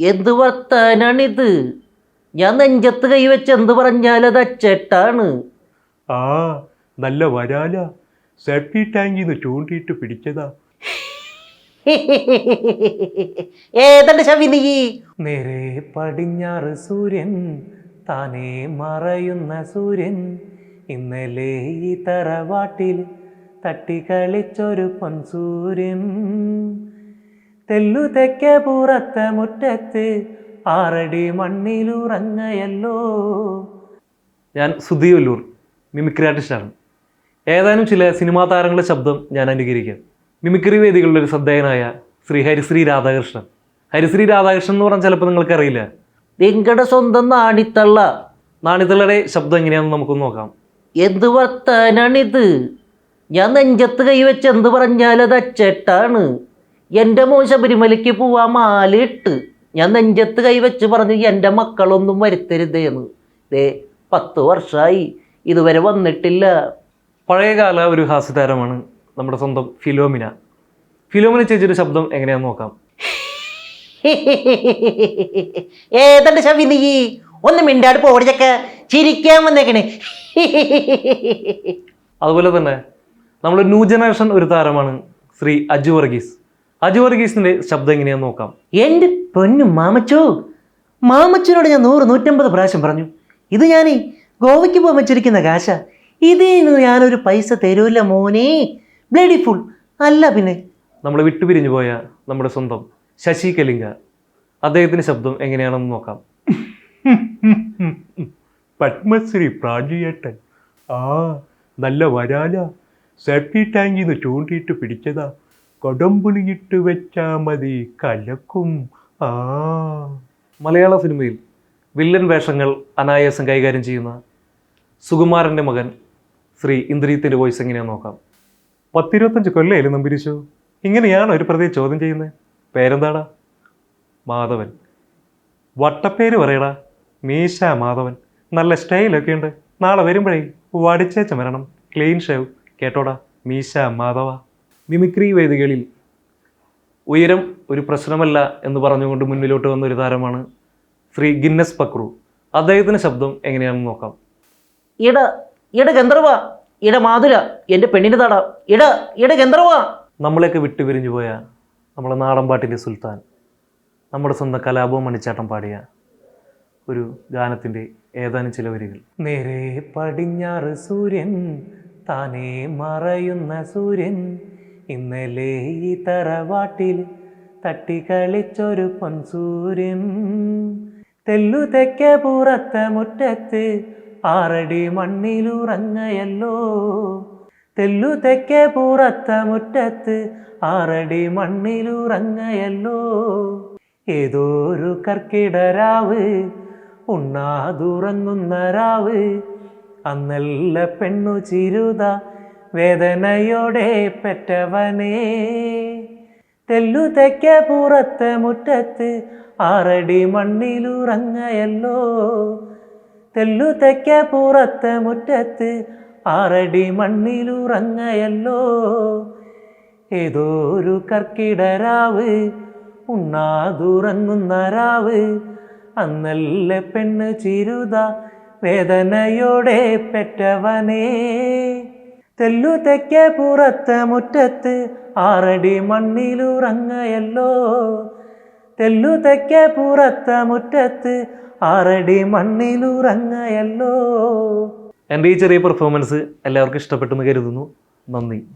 എന്ത് വർത്താനാണിത്? ഞാൻ നെഞ്ചത്ത് കൈവച്ച് എന്ത് പറഞ്ഞാലത് അച്ചേട്ടാണ്. ആ നല്ല വരാല. സെപ്റ്റി ടാങ്കിന്ന് ചൂണ്ടിയിട്ട് പിടിച്ചതാ. ഏതണ്ട് ശവിനി നേരെ പടിഞ്ഞാറ് സൂര്യൻ താനെ മറയുന്ന സൂര്യൻ. ഇന്നലെ ഈ തറവാട്ടിൽ തട്ടിക്കളിച്ചൊരു പൊൻസൂര്യൻ തെല്ലു തെക്കേ പുറത്തെ മുറ്റത്ത് ആറടി മണ്ണിലുറങ്ങയല്ലോ. ഞാൻ സുധീവല്ലൂർ മിമിക്രി ആർട്ടിസ്റ്റാണ് ഏതാനും ചില സിനിമാ താരങ്ങളുടെ ശബ്ദം ഞാൻ അനുകരിക്കാം. മിമിക്രി വേദികളുടെ ഒരു ശ്രദ്ധേയനായ ശ്രീ ഹരിശ്രീ രാധാകൃഷ്ണൻ. ഹരിശ്രീ രാധാകൃഷ്ണൻ എന്ന് പറഞ്ഞാൽ ചിലപ്പോൾ നിങ്ങൾക്കറിയില്ല. നിങ്ങളുടെ സ്വന്തം നാണിത്തള്ള. നാണിത്തള്ളയുടെ ശബ്ദം എങ്ങനെയാണെന്ന് നമുക്കൊന്ന് നോക്കാം. എന്ത് വർത്താനാണിത്? ഞാൻ നെഞ്ചത്ത് കൈവച്ച് എന്ത് പറഞ്ഞാലത് അച്ചേട്ടാണ്. എന്റെ മോൻ ശബരിമലയ്ക്ക് പോവാൻ മാലയിട്ട് ഞാൻ നെഞ്ചത്ത് കൈവച്ച് പറഞ്ഞു എന്റെ മക്കളൊന്നും വരുത്തരുതേന്ന് ദേ പത്ത് വർഷമായി ഇതുവരെ വന്നിട്ടില്ല. പഴയകാല ഒരു ഹാസ്യതാരമാണ് നമ്മുടെ സ്വന്തം ഫിലോമിന. ഫിലോമിന ചേച്ചിയുടെ ശബ്ദം എങ്ങനെയാന്ന് നോക്കാം. ഏതണ്ട് ശവി നീ? ഒന്ന് മിണ്ടാട് പോടിച്ചൊക്കെ ചിരിക്കാൻ വന്നേക്കണേ. അതുപോലെ തന്നെ നമ്മൾ ന്യൂ ജനറേഷൻ ഒരു താരമാണ് ശ്രീ അജു വർഗീസ്. അജു വർഗീസിന്റെ ശബ്ദം എങ്ങനെയാന്ന് നോക്കാം. എന്റെ പൊന്നു മാമച്ചോ മാമച്ചനോട് ഞാൻ നൂറ് നൂറ്റമ്പത് പ്രാവശ്യം പറഞ്ഞു. ഇത് ഞാനേ ഗോവയ്ക്ക് പോകാൻ വെച്ചിരിക്കുന്ന കാശ. ഇതിന് ഞാനൊരു പൈസ തരൂല മോനെ. Bloody fool. അല്ല പിന്നെ. നമ്മൾ വിട്ടുപിരിഞ്ഞു പോയ നമ്മുടെ സ്വന്തം ശശി കലിംഗ. അദ്ദേഹത്തിന്റെ ശബ്ദം എങ്ങനെയാണെന്ന് നോക്കാം. പത്മശ്രീ പ്രാജിയേട്ടൻ. ആ നല്ല വരാല. സെപ്റ്റി ടാങ്കിന്ന് ചൂണ്ടിയിട്ട് പിടിച്ചതാ. കൊടമ്പുളിയിട്ട് വെച്ചാ മതി കലക്കും. ആ. മലയാള സിനിമയിൽ വില്ലൻ വേഷങ്ങൾ അനായാസം കൈകാര്യം ചെയ്യുന്ന സുകുമാരന്റെ മകൻ ശ്രീ ഇന്ദ്രീത്തിന്റെ വോയിസ് എങ്ങനെയാണെന്ന് നോക്കാം? പത്തിരുപത്തഞ്ച് കൊല്ലയിലും നമ്പിരിച്ചു? ഇങ്ങനെയാണോ ഒരു പ്രതി ചോദ്യം ചെയ്യുന്നത്. പേരെന്താടാ? മാധവൻ. വട്ടപ്പേര് പറയടാ. മീശ മാധവൻ. നല്ല സ്റ്റൈലൊക്കെ ഉണ്ട്. നാളെ വരുമ്പോഴേ വടിച്ചേച്ച വരണം. ക്ലീൻ ഷേവ് കേട്ടോടാ. മീശ മാധവ. മിമിക്രി വേദികളിൽ ഉയരം ഒരു പ്രശ്നമല്ല എന്ന് പറഞ്ഞുകൊണ്ട് മുന്നിലോട്ട് വന്ന ഒരു താരമാണ് ശ്രീ ഗിന്നസ് പക്രു. അദ്ദേഹത്തിന്റെ ശബ്ദം എങ്ങനെയാണെന്ന് നോക്കാം. ഇട ഇട ഗന്ധർവ ഇട മാതുല എന്റെ പെണ്ണിന്റെ തട. ഇട ഇട ഗന്ധർവ നമ്മളെയൊക്കെ വിട്ടുപിരിഞ്ഞു പോയ നമ്മളെ നാടൻ പാട്ടിന്റെ സുൽത്താൻ നമ്മുടെ സ്വന്തം കലാപവും മണിച്ചാട്ടം പാടിയ ഒരു ഗാനത്തിന്റെ ഏതാനും ചില വരികൾ. നേരെ പടിഞ്ഞാറ് സൂര്യൻ താനേ മറയുന്ന സൂര്യൻ ഇന്നലെ ഈ തറവാട്ടിൽ തട്ടിക്കളിച്ചൊരു പൊൻസൂര്യൻ. തെല്ലു തെക്കേ പുറത്തെ മുറ്റത്ത് ആറടി മണ്ണിലുറങ്ങയല്ലോ. തെല്ലു തെക്കേ പുറത്തെ മുറ്റത്ത് ആറടി മണ്ണിലുറങ്ങയല്ലോ. ഏതോ ഒരു കർക്കിടരാവ് ഉണ്ണാതുറങ്ങുന്ന രാവ് അന്നല്ല പെണ്ണു ചിരുത വേദനയോടെ പെറ്റവനേ തെല്ലു തെക്കേ പുറത്തെ മുറ്റത്ത് ആറടി മണ്ണിലുറങ്ങയല്ലോ. തെല്ലു തെക്കേ പുറത്തെ മുറ്റത്ത് ആറടി മണ്ണിലുറങ്ങയല്ലോ. ഏതോ ഒരു കർക്കിടരാവ് ഉണ്ണാതുറങ്ങുന്ന രാവ് അന്നല്ല പെണ്ണ് ചിരുത വേദനയോടെ പെറ്റവനേ. തെല്ലു തെക്കേ പുറത്തെ മുറ്റത്ത് ആറടി മണ്ണിലുറങ്ങയല്ലോ. തെല്ലു തെക്കേ പുറത്തെ മുറ്റത്ത് ആറടി മണ്ണിലുറങ്ങയല്ലോ. എന്റെ ഈ ചെറിയ പെർഫോമൻസ് എല്ലാവർക്കും ഇഷ്ടപ്പെട്ടെന്ന് കരുതുന്നു. നന്ദി.